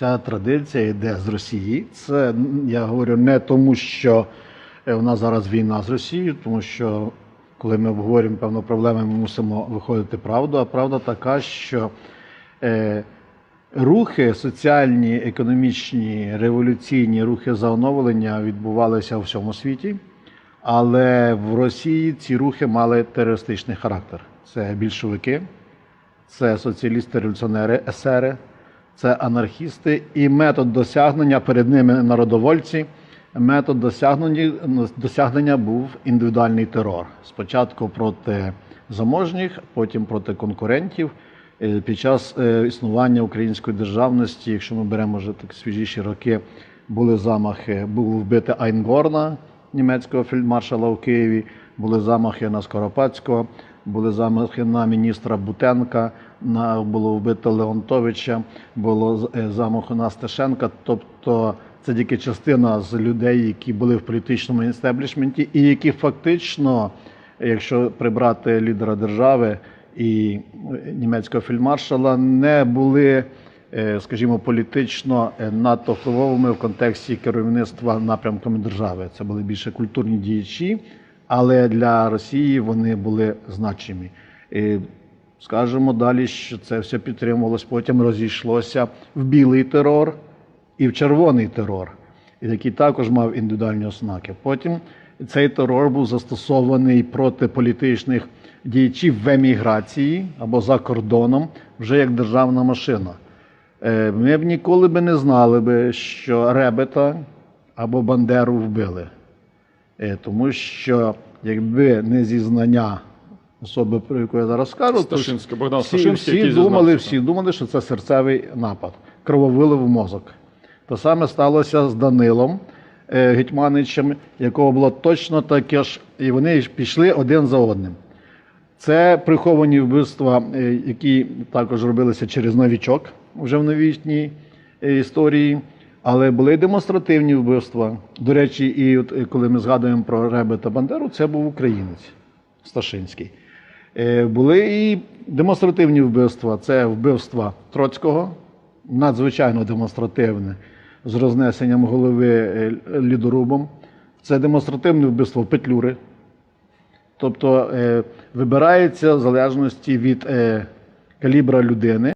Ця традиція йде з Росії. Це я говорю не тому, що е, у нас зараз війна з Росією, тому що коли ми обговорюємо певну проблему, ми мусимо виходити правду. А правда така, що е, рухи соціальні, економічні, революційні рухи за оновлення відбувалися у всьому світі, але в Росії ці рухи мали терористичний характер. Це більшовики, це соціалісти-революціонери, есери, це анархісти і метод досягнення перед ними народовольці. Метод досягнення, досягнення був індивідуальний терор. Спочатку проти заможніх, потім проти конкурентів. Е, Під час е, існування української державності, якщо ми беремо вже так свіжіші роки, були замахи, було вбите Айнгорна, німецького фельдмаршала у Києві, були замахи на Скоропадського, були замахи на міністра Бутенка, на було вбито Леонтовича, було е, замах на Стешенка. Тобто це тільки частина з людей, які були в політичному істеблішменті, і які фактично, якщо прибрати лідера держави і німецького фельдмаршала, не були скажімо, політично е, надто впливовими в контексті керівництва напрямками держави. Це були більше культурні діячі, але для Росії вони були значимі. І скажемо далі, що це все підтримувалось, потім розійшлося в білий терор і в червоний терор, який також мав індивідуальні ознаки. Потім цей терор був застосований проти політичних діячів в еміграції або за кордоном вже як державна машина. Е, Ми б ніколи би не знали би, що Ребета або Бандеру вбили. Е, Тому що якби не зізнання особи, про яку я зараз скажу, то Сташинський, Богдан всі, всі думали, всі думали, що це серцевий напад, крововилив в мозок. То саме сталося з Данилом е, Гетьманичем, якого було точно таке ж, і вони пішли один за одним. Це приховані вбивства, які також робилися через новічок вже в новітній е, історії, але були демонстративні вбивства. До речі, і от е, коли ми згадуємо про Ребета Бандеру, це був українець Сташинський. Е, Були і демонстративні вбивства. Це вбивства Троцького, надзвичайно демонстративне, з рознесенням голови лідорубом. Це демонстративне вбивство Петлюри. Тобто вибирається в залежності від калібра людини.